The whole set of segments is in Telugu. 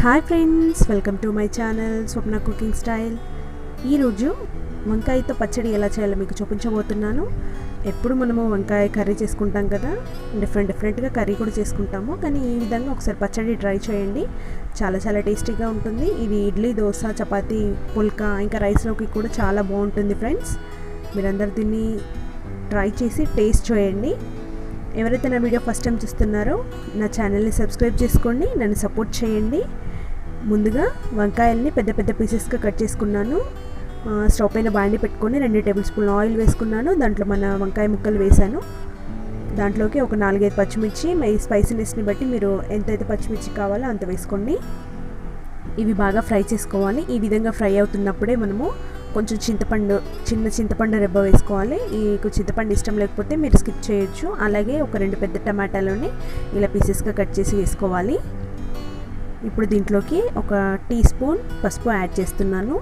Hi friends welcome to my channel Swapna cooking style. ఈరోజు వంకాయతో పచ్చడి ఎలా చేయాలో మీకు చూపించబోతున్నాను. ఎప్పుడు మనము వంకాయ కర్రీ చేసుకుంటాం కదా డిఫరెంట్ డిఫరెంట్గా కర్రీ కూడా చేసుకుంటాము. కానీ ఈ విధంగా ఒకసారి పచ్చడి ట్రై చేయండి. చాలా చాలా టేస్టీగా ఉంటుంది. ఇది ఇడ్లీ దోశ చపాతీ పుల్కా ఇంకా రైస్లోకి కూడా చాలా బాగుంటుంది ఫ్రెండ్స్. మీరందరూ దీన్ని ట్రై చేసి టేస్ట్ చేయండి. ఎవరైతే నా వీడియో ఫస్ట్ టైం చూస్తున్నారో నా ఛానల్ని సబ్స్క్రైబ్ చేసుకోండి. నన్ను సపోర్ట్ చేయండి. ముందుగా వంకాయల్ని పెద్ద పెద్ద పీసెస్గా కట్ చేసుకున్నాను. స్టవ్ పైన బాండి పెట్టుకొని రెండు టేబుల్ స్పూన్ ఆయిల్ వేసుకున్నాను. దాంట్లో మన వంకాయ ముక్కలు వేశాను. దాంట్లోకి ఒక నాలుగైదు పచ్చిమిర్చి మీ స్పైసీనెస్ని బట్టి మీరు ఎంతైతే పచ్చిమిర్చి కావాలో అంత వేసుకోండి. ఇవి బాగా ఫ్రై చేసుకోవాలి. ఈ విధంగా ఫ్రై అవుతున్నప్పుడే మనము కొంచెం చింతపండు చిన్న చింతపండు రెబ్బ వేసుకోవాలి. మీకు చింతపండు ఇష్టం లేకపోతే మీరు స్కిప్ చేయొచ్చు. అలాగే ఒక రెండు పెద్ద టమాటాలని ఇలా పీసెస్గా కట్ చేసి వేసుకోవాలి. ఇప్పుడు దీంట్లోకి ఒక టీ స్పూన్ పసుపు యాడ్ చేస్తున్నాను.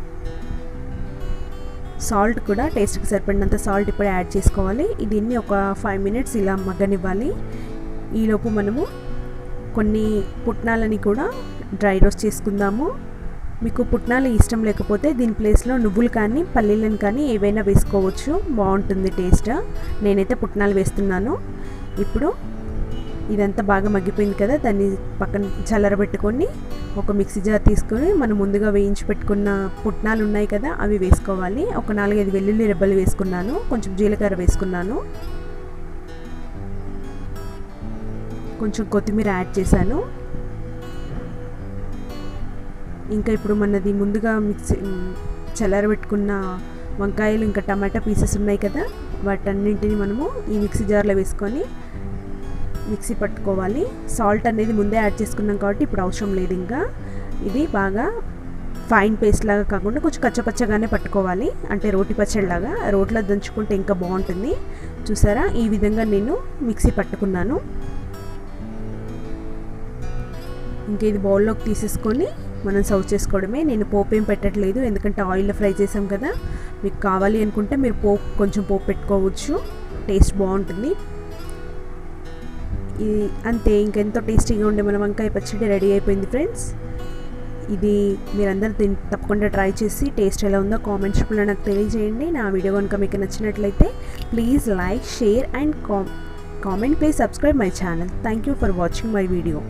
సాల్ట్ కూడా టేస్ట్కి సరిపడినంత సాల్ట్ ఇప్పుడు యాడ్ చేసుకోవాలి. దీన్ని ఒక ఫైవ్ మినిట్స్ ఇలా మగ్గనివ్వాలి. ఈలోపు మనము కొన్ని పుట్నాలని కూడా డ్రై రోస్ట్ చేసుకుందాము. మీకు పుట్నాలు ఇష్టం లేకపోతే దీని ప్లేస్లో నువ్వులు కానీ పల్లీలను కానీ ఏవైనా వేసుకోవచ్చు. బాగుంటుంది టేస్ట్. నేనైతే పుట్నాలు వేస్తున్నాను. ఇప్పుడు ఇదంతా బాగా మగ్గిపోయింది కదా దాన్ని పక్కన చల్లరబెట్టుకొని ఒక మిక్సీ జార్ తీసుకొని మనం ముందుగా వేయించి పెట్టుకున్న పుట్నాలు ఉన్నాయి కదా అవి వేసుకోవాలి. ఒక నాలుగైదు వెల్లుల్లి రెబ్బలు వేసుకున్నాను కొంచెం జీలకర్ర వేసుకున్నాను. కొంచెం కొత్తిమీర యాడ్ చేశాను. ఇంకా ఇప్పుడు మనది ముందుగా మిక్సీ చల్లరబెట్టుకున్న వంకాయలు ఇంకా టమాటా పీసెస్ ఉన్నాయి కదా వాటన్నింటిని మనము ఈ మిక్సీ జార్లో వేసుకొని మిక్సీ పట్టుకోవాలి. సాల్ట్ అనేది ముందే యాడ్ చేసుకున్నాం కాబట్టి ఇప్పుడు అవసరం లేదు ఇంకా. ఇది బాగా ఫైన్ పేస్ట్ లాగా కాకుండా కొంచెం కచ్చపచ్చగానే పట్టుకోవాలి. అంటే రోటి పచ్చడిలాగా. రోట్లో దంచుకుంటే ఇంకా బాగుంటుంది. చూసారా? ఈ విధంగా నేను మిక్సీ పట్టుకున్నాను. ఇంకా ఇది బౌల్లోకి తీసేసుకొని మనం సర్వ్ చేసుకోవడమే. నేను పోపు ఏం పెట్టట్లేదు. ఎందుకంటే ఆయిల్లో ఫ్రై చేసాం కదా. మీకు కావాలి అనుకుంటే మీరు పోపు కొంచెం పోపు పెట్టుకోవచ్చు. టేస్ట్ బాగుంటుంది. ఇది అంతే ఇంకెంతో టేస్టీగా ఉండే మన వంకాయ పచ్చడి రెడీ అయిపోయింది ఫ్రెండ్స్. ఇది మీరందరూ దీన్ని తప్పకుండా ట్రై చేసి టేస్ట్ ఎలా ఉందో కామెంట్స్ రూపంలో నాకు తెలియజేయండి. నా వీడియో కనుక మీకు నచ్చినట్లయితే please like share and comment please subscribe my channel. Thank you for watching my video.